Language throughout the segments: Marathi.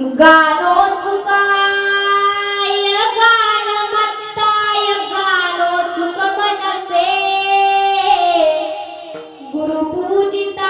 गारो चुकाय गान मत्ताय गारो चुक मनसे गुरुपूजिताय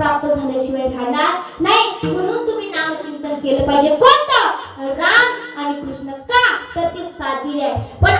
प्राप्त झाल्याशिवाय राहणार नाही. म्हणून तुम्ही नामचिंतन केलं पाहिजे. कोणतं? राम आणि कृष्ण का? तर ते साधी आहे. पण